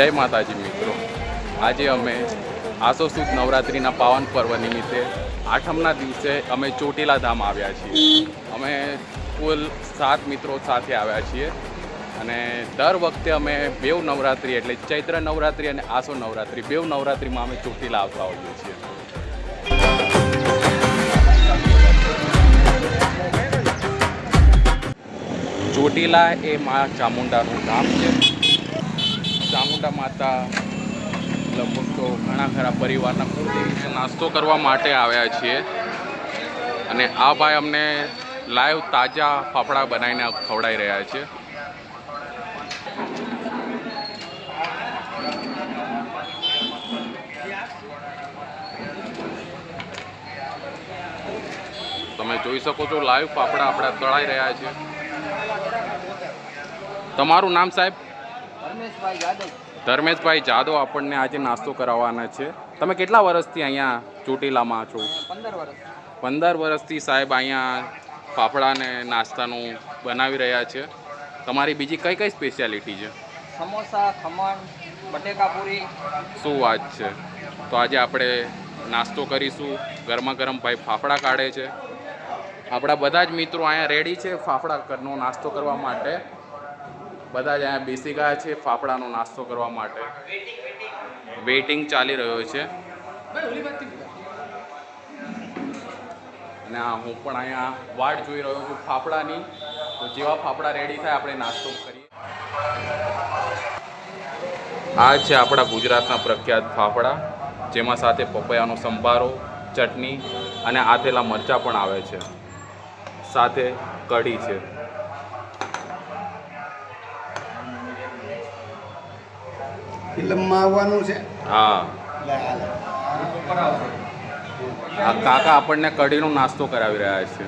જય માતાજી મિત્રો. આજે અમે આસો સુદ નવરાત્રિના પાવન પર્વ નિમિત્તે આઠમના દિવસે અમે ચોટીલા ધામ આવ્યા છીએ. અમે કુલ સાત મિત્રો સાથે આવ્યા છીએ અને દર વખતે અમે બેવ નવરાત્રિ એટલે ચૈત્ર નવરાત્રિ અને આસો નવરાત્રિ બેવ નવરાત્રિમાં અમે ચોટીલા આવતા હોઈએ છીએ. ચોટીલા એ મા ચામુંડાનું ધામ છે. ચામુંડા માતા, લગભગ તો ઘણા ખરા પરિવારના કુળદેવી નાસ્તો કરવા માટે આવ્યા છીએ. અને આ ભાઈ અમને લાઈવ તાજા ફાફડા બનાવીને ખવડાવી રહ્યા છે. તમે જોઈ શકો છો, લાઈવ ફાફડા આપણા તળાઈ રહ્યા છે. તમારું નામ સાહેબ? રમેશભાઈ યાદવ ધર્મેશભાઈ જાદવ આપણને આજે નાસ્તો કરાવવાના છે. તમે કેટલા વર્ષથી અહીંયા ચોટીલામાં છો? પંદર વર્ષ. પંદર વર્ષથી સાહેબ અહીંયા ફાફડાને નાસ્તાનું બનાવી રહ્યા છે. તમારી બીજી કઈ કઈ સ્પેશિયાલિટી છે? સમોસા ખમણ બટેકાપુરી શું વાત છે? તો આજે આપણે નાસ્તો કરીશું. ગરમા ગરમ ભાઈ ફાફડા કાઢે છે. આપણા બધા જ મિત્રો અહીંયા રેડી છે ફાફડા કરનો નાસ્તો કરવા માટે. બધા જ અહીંયા બેસી ગયા છે ફાફડાનો નાસ્તો કરવા માટે. વેઇટિંગ ચાલી રહ્યો છે. અને હું પણ અહીંયા વાટ જોઈ રહ્યો છું ફાફડાની. તો જેવા ફાફડા રેડી થાય, આપણે નાસ્તો કરીએ. આ છે આપણા ગુજરાતના પ્રખ્યાત ફાફડા, જેમાં સાથે પપૈયાનો સંભારો, ચટણી અને આથેલા મરચાં પણ આવે છે. સાથે કઢી છે. ફિલ્મમાં આવવાનું છે. હા. આ કાકા આપણને કઢીનો નાસ્તો કરાવી રહ્યા છે.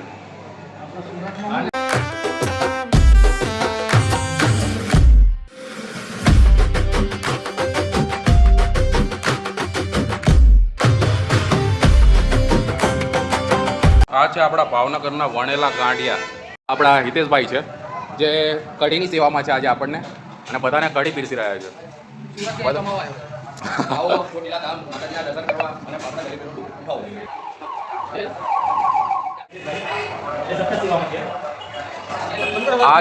આ છે આપણા ભાવનગરના વણેલા ગાંઠિયા આપણા હિતેશભાઈ છે જે કઢીની સેવામાં છે આજે આપણને. અને બધાને કઢી પીરસી રહ્યા છે. આ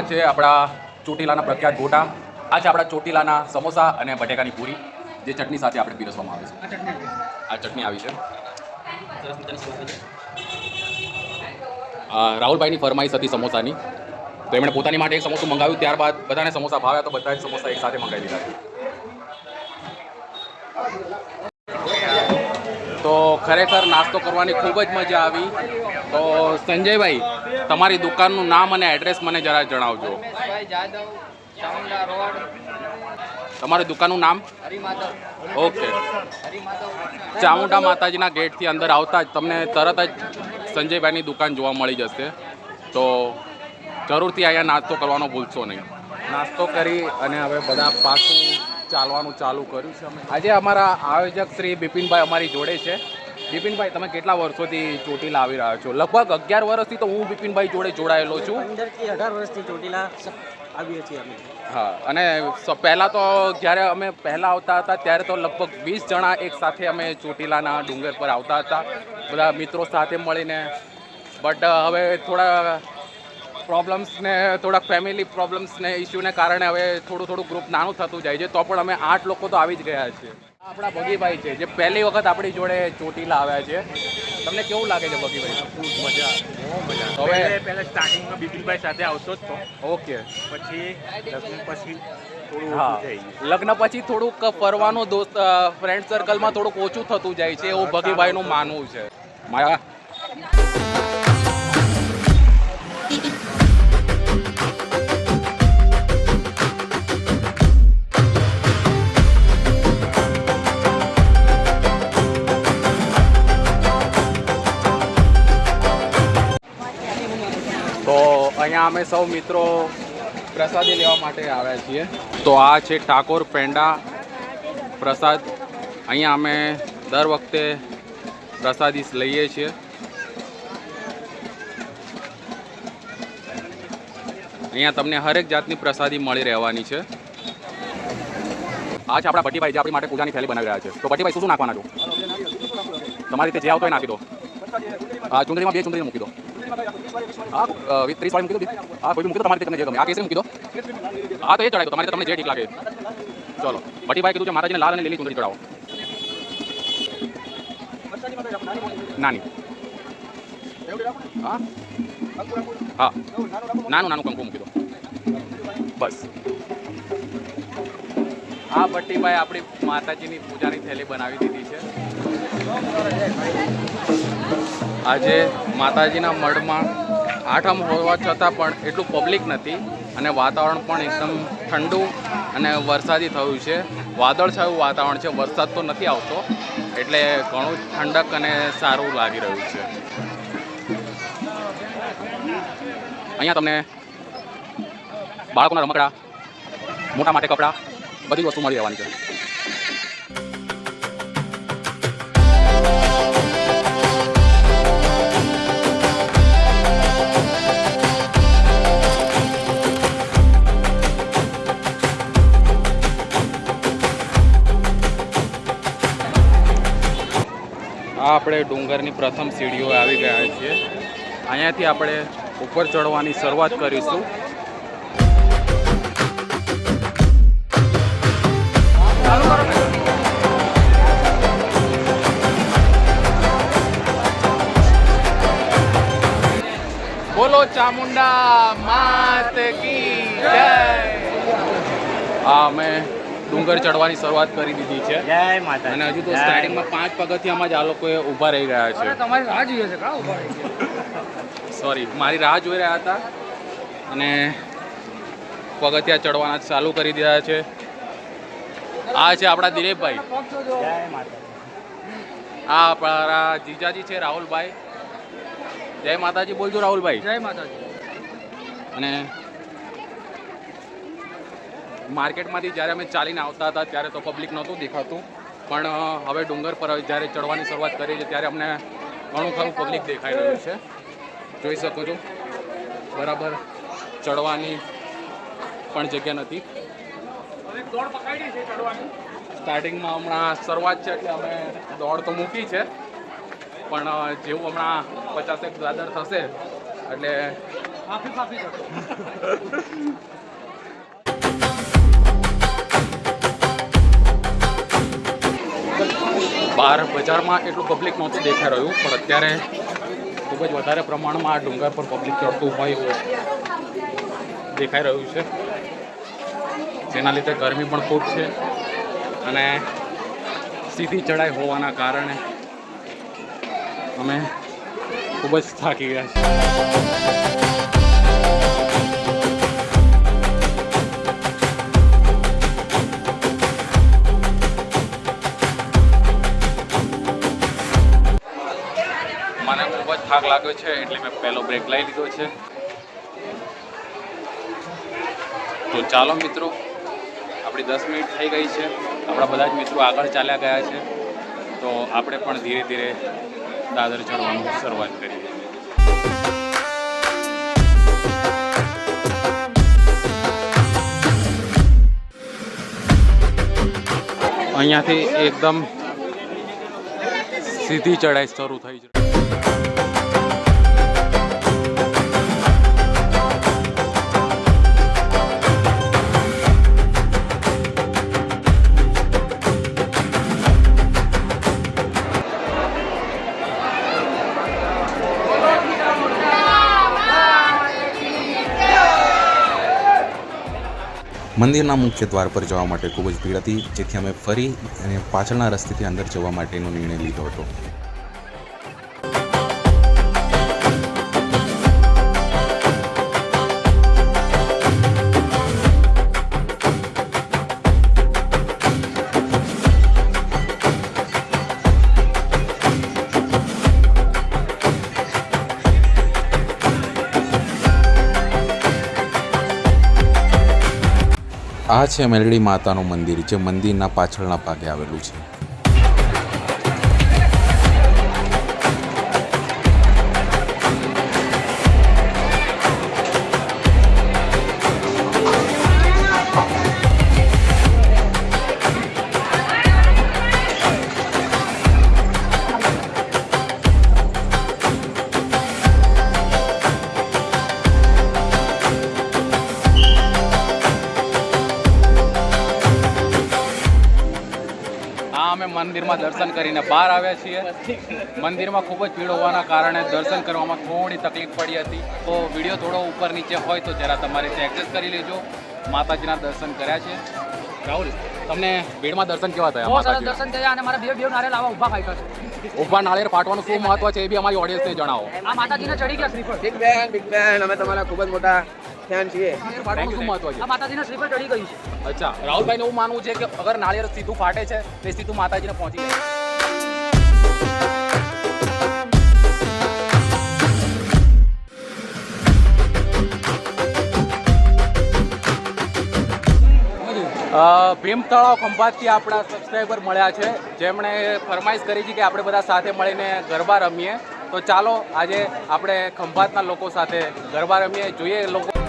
છે આપણા ચોટીલાના પ્રખ્યાત ગોટા. આ છે આપણા ચોટીલાના સમોસા અને બટેકાની પૂરી જે ચટણી સાથે આપણે પીરસવામાં આવે છે. આ ચટણી આવી છે. રાહુલભાઈની ફરમાઈશ હતી સમોસાની. તો એમણે પોતાની માટે એક સમોસું મંગાવ્યું ત્યારબાદ બધાને સમોસા ભાવ્યા તો બધા જ સમોસા એકસાથે મંગાવી દીધા તો ખરેખર નાસ્તો કરવાની ખૂબ જ મજા આવી. તો સંજયભાઈ તમારી દુકાનનું નામ અને એડ્રેસ મને જરા જણાવજો. તમારી દુકાનનું નામ? ઓકે. ચામુંડા માતાજીના ગેટથી અંદર આવતા જ તમને તરત જ સંજયભાઈની દુકાન જોવા મળી જશે. તો જરૂરથી અહીંયા નાસ્તો કરવાનો ભૂલશો નહીં. નાસ્તો કરી અને હવે બધા પાછું ચાલવાનું ચાલુ કર્યું છે અમે. આજે અમારા આયોજક શ્રી બિપિનભાઈ અમારી જોડે છે. બિપિનભાઈ તમે કેટલા વર્ષોથી ચોટીલા આવી રહ્યા છો? લગભગ અગિયાર વર્ષથી તો હું બિપિનભાઈ જોડે જોડાયેલો છું. પંદરથી અઢાર વર્ષથી ચોટીલા આવીએ છીએ અમે. હા અને પહેલાં તો જ્યારે અમે પહેલાં આવતા હતા ત્યારે તો લગભગ વીસ જણા એક સાથે અમે ચોટીલાના ડુંગર પર આવતા હતા. બધા મિત્રો સાથે મળીને. બટ હવે થોડા પ્રોબ્લેમ્સ ને થોડાક ફેમિલી પ્રોબ્લેમ્સને ઇસ્યુને કારણે હવે થોડું થોડું ગ્રુપ નાનું થતું જાય છે. તો પણ અમે આઠ લોકો તો આવી જ ગયા છીએ. આપણા ભગીભાઈ છે જે પહેલી વખત આપણી જોડે ચોટીલા આવ્યા છે. તમને કેવું લાગે છે ભગીભાઈ? ખૂબ મજા બહુ મજા. હવે પહેલાં સ્ટાર્ટિંગમાં બિપિનભાઈ સાથે આવશો જ તો. ઓકે. પછી લગ્ન પછી થોડું હા. ઓછું લગ્ન પછી થોડુંક ફરવાનું દોસ્ત ફ્રેન્ડ સર્કલમાં થોડુંક ઓછું થતું જાય છે એવું ભગીભાઈનું માનવું છે. મારા અમે સૌ મિત્રો પ્રસાદી લેવા માટે આવ્યા છીએ. તો આ છે ઠાકોર પેંડા પ્રસાદ. અહીંયા અમે દર વખતે પ્રસાદી લઈએ છીએ. અહીંયા તમને હરેક જાતની પ્રસાદી મળી રહેવાની છે. આ છે આપણા ભટ્ટીભાઈ જે આપણી માટે પૂજાની થેલી બનાવી રહ્યા છે. તો ભટ્ટીભાઈ શું શું નાખવાના છો? તમારી રીતે જે આવતો નાખી દો. હા, ચુંદડીમાં બે ચુંદડી મૂકી દો. હા ત્રીસ વાળી મૂકી દો હા, કોઈ મૂકી દો, તમારી તમને જે ગમે. આ કેસરી મૂકી દો. હા, તો એ ચડાવી દો. તમારે તમને જે ઠીક લાગે. ચલો. ભટ્ટીભાઈ કીધું છે, માતાજીને લાલ અને લીલી ચુંદડી ચડાવો. નાની. હા? હા. નાનું નાનું કંકુ મૂકી દો. બસ. આ ભટ્ટીભાઈ આપણી માતાજીની પૂજાની થેલી બનાવી દીધી છે. આજે માતાજીના મઢમાં આઠમ હોવા છતાં પણ એટલું પબ્લિક નથી અને વાતાવરણ પણ એકદમ ઠંડુ અને વરસાદી થયું છે. વાદળછાયું વાતાવરણ છે. વરસાદ તો નથી આવતો, એટલે ઘણું ઠંડક અને સારું લાગી રહ્યું છે. અહીંયા તમને બાળકોના રમકડા, મોટા માટે કપડાં, બધી વસ્તુ મળી રહેવાની છે. આપણે ડુંગરની પ્રથમ સીડીઓ આવી ગયા છીએ. અહીંયાથી આપણે ઉપર ચડવાની શરૂઆત કરીશું. બોલો ચામુંડા માત કી જય. અમે ડુંગર ચડવાની શરૂઆત કરી દીધી છે. જય માતા અને હજુ તો સ્ટાર્ટિંગમાં પાંચ પગથિયામાં જ આ લોકોએ ઊભા રહી ગયા છે. તમારી રાહ જોઈએ છે કા ઊભા રહી સોરી મારી રાહ જોઈ રહ્યા હતા અને પગથિયા ચડવાના ચાલુ કરી દીધા છે. આ છે આપણા દિલીપભાઈ. આ આપણા જીજાજી છે રાહુલભાઈ. જય માતાજી બોલજો રાહુલભાઈ. જય માતાજી. અને માર્કેટમાંથી જ્યારે અમે ચાલીને આવતા હતા ત્યારે તો પબ્લિક નહોતું દેખાતું. પણ હવે ડુંગર પર જ્યારે ચડવાની શરૂઆત કરી છે ત્યારે અમને ઘણું ખરું પબ્લિક દેખાઈ રહ્યું છે. જોઈ શકો છો. બરાબર ચડવાની પણ જગ્યા નથી. સ્ટાર્ટિંગમાં હમણાં શરૂઆત છે એટલે અમે દોડ તો મૂકી છે. પણ જેવું હમણાં પચાસેક દાદર થશે એટલે બહાર બજારમાં એટલું પબ્લિક નહોતું દેખાઈ રહ્યું, પણ અત્યારે ખૂબ જ વધારે પ્રમાણમાં આ ડુંગર પર પબ્લિક ચડતું હોય એવું દેખાઈ રહ્યું છે. જેના લીધે ગરમી પણ ખૂબ છે અને સીધી ચડાઈ હોવાના કારણે અમે ખૂબ જ થાકી ગયા છીએ. લાગ્યો છે, એટલે મેં પહેલો બ્રેક લઈ લીધો છે. તો ચાલો મિત્રો, આપણી દસ મિનિટ થઈ ગઈ છે. આપણા બધા જ મિત્રો આગળ ચાલ્યા ગયા છે. તો આપણે પણ ધીરે ધીરે દાદર ચડવાનું શરૂઆત કરીએ. અહીંયાથી એકદમ સીધી ચડાઈ શરૂ થઈ છે. મંદિરના મુખ્ય દ્વાર પર જવા માટે ખૂબ જ ભીડ હતી, જેથી અમે ફરી અને પાછળના રસ્તેથી અંદર જવા માટેનો નિર્ણય લીધો હતો. આ છે મેલડી માતાનું મંદિર જે મંદિરના પાછળના ભાગે આવેલું છે. દર્શન કરીને બહાર આવ્યા છીએ. મંદિરમાં ખૂબ જ ભીડ હોવાના કારણે દર્શન કરવામાં થોડી તકલીફ પડી હતી. તો વીડિયો થોડો ઉપર નીચે હોય તો જરા તમારે એડજસ્ટ કરી લેજો. માતાજીના દર્શન કર્યા છે. રાહુલ તમને ભીડમાં દર્શન કેવા થયા બહુ સરસ દર્શન થયા અને મારા બે બે નારે લાવા ઊભા ખાઈ કરશે ઊભા નાળિયેર ફાટવાનું શું મહત્વ છે એ બી અમારી ઓડિયન્સને જણાવો. આ માતાજીને ચડી ગયા શ્રીફળ. બિગ બેન બિગ બેન અમે તમારા ખૂબ જ મોટા ફેન છીએ માતાજીને ચડી ગયું છે. અચ્છા રાહુલભાઈનું એવું માનવું છે કે અગર નાળિયેર સીધું ફાટે છે તે સીધું માતાજીને પહોંચી જાય ભીમ તળાવ ખંભાતથી આપણા સબસ્ક્રાઈબર મળ્યા છે. જેમણે ફરમાઈશ કરી છે કે આપણે બધા સાથે મળીને ગરબા રમીએ. તો ચાલો આજે આપણે ખંભાતના લોકો સાથે ગરબા રમીએ. જોઈએ લોકો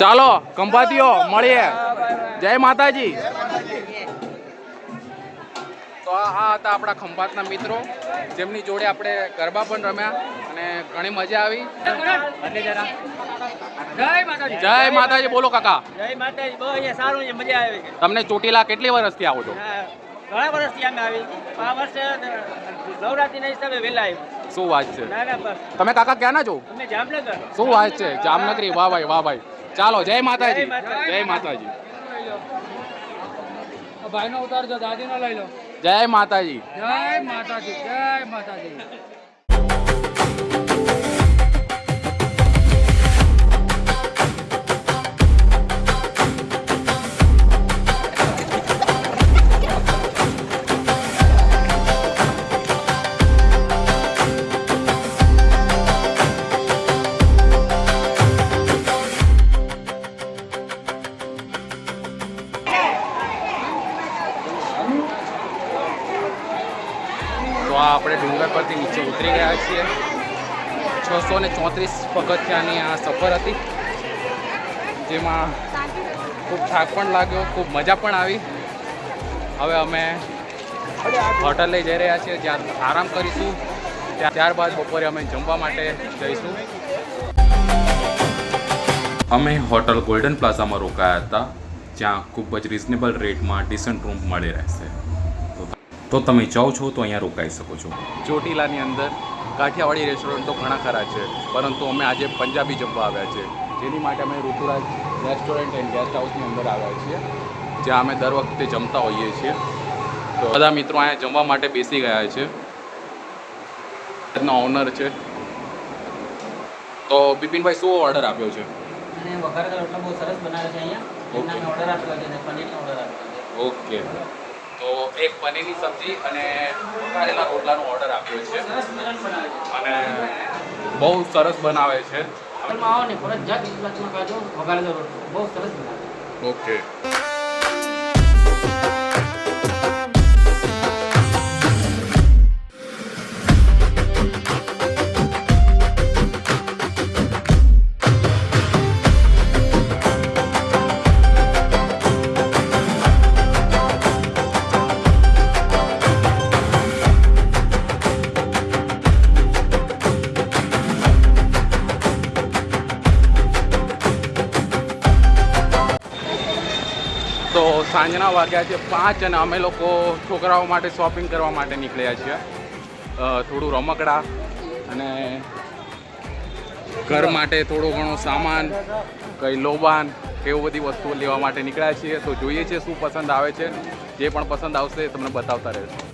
ચાલો ખંભાતીઓ મળીએ. જય માતાજી. તો આ હતા આપણા ખંભાતના મિત્રો. જેમની જોડે આપણે ગરબા પણ રમ્યા અને ઘણી મજા આવી. જય માતાજી. બોલો કાકા. જય માતાજી બહુ અહીંયા સારું છે મજા આવી તમને ચોટીલા કેટલી વર્ષથી આવો છો? ઘણા વર્ષથી અમે આવી આ વર્ષે નવરાત્રીના હિસાબે વહેલા આવ્યું. શું વાત છે? તમે કાકા ક્યાંના છો? અમે જામનગર. શું વાત છે? જામનગરી. વાહ ભાઈ વાહ ભાઈ. ચાલો જય માતાજી. જય માતાજી. ભાઈ નો ઉતારજો દાદી નો લઈ લો. જય માતાજી. જય માતાજી જય માતાજી. આ આપણે ડુંગર પરથી નીચે ઉતરી ગયા છીએ. છસો ને ચોત્રીસ પગથિયાની આ સફર હતી, જેમાં ખૂબ થાક પણ લાગ્યો, ખૂબ મજા પણ આવી. હવે અમે હોટલ લઈ જઈ રહ્યા છીએ, જ્યાં આરામ કરીશું. ત્યાં, ત્યારબાદ બપોરે અમે જમવા માટે જઈશું. અમે હોટલ ગોલ્ડન પ્લાઝામાં રોકાયા હતા, જ્યાં ખૂબ જ રિઝનેબલ રેટમાં ડિસન્ટ રૂમ મળી રહેશે. તો તમે જાઓ છો તો અહીંયા રોકાઈ શકો છો. ચોટીલાની અંદર કાઠિયાવાડી રેસ્ટોરન્ટ તો ઘણા ખરા છે પરંતુ અમે આજે પંજાબી જમવા આવ્યા છે. જેની માટે અમે ઋતુરાજ રેસ્ટોરન્ટ એન્ડ ગેસ્ટ હાઉસની અંદર આવ્યા છીએ જ્યાં અમે દર વખતે જમતા હોઈએ છીએ. તો બધા મિત્રો અહીંયા જમવા માટે બેસી ગયા છે. એનો ઓનર છે. તો બિપિનભાઈ શું ઓર્ડર આપ્યો છે? અને વઘારેલા રોટલા બહુ સરસ બનાવે છે અહીંયા. ઓર્ડર આપ્યો છે પનીરનો ઓર્ડર આપ્યો છે. ઓકે તો એક પનીરની સબ્જી અને વઘારેલા રોટલાનો ઓર્ડર આપ્યો છે. અને બહુ સરસ બનાવે છે. આવો ને ફરજિયાત વઘારેલો રોટલો. બહુ સરસ બનાવે. ઓકે સાંજના વાગ્યા છે પાંચ અને અમે લોકો છોકરાઓ માટે શોપિંગ કરવા માટે નીકળ્યા છીએ. થોડું રમકડા અને ઘર માટે થોડો ઘણો સામાન, કંઈ લોબાન, એવું બધી વસ્તુઓ લેવા માટે નીકળ્યા છીએ. તો જોઈએ છીએ શું પસંદ આવે છે. જે પણ પસંદ આવશે તમને બતાવતા રહેશું.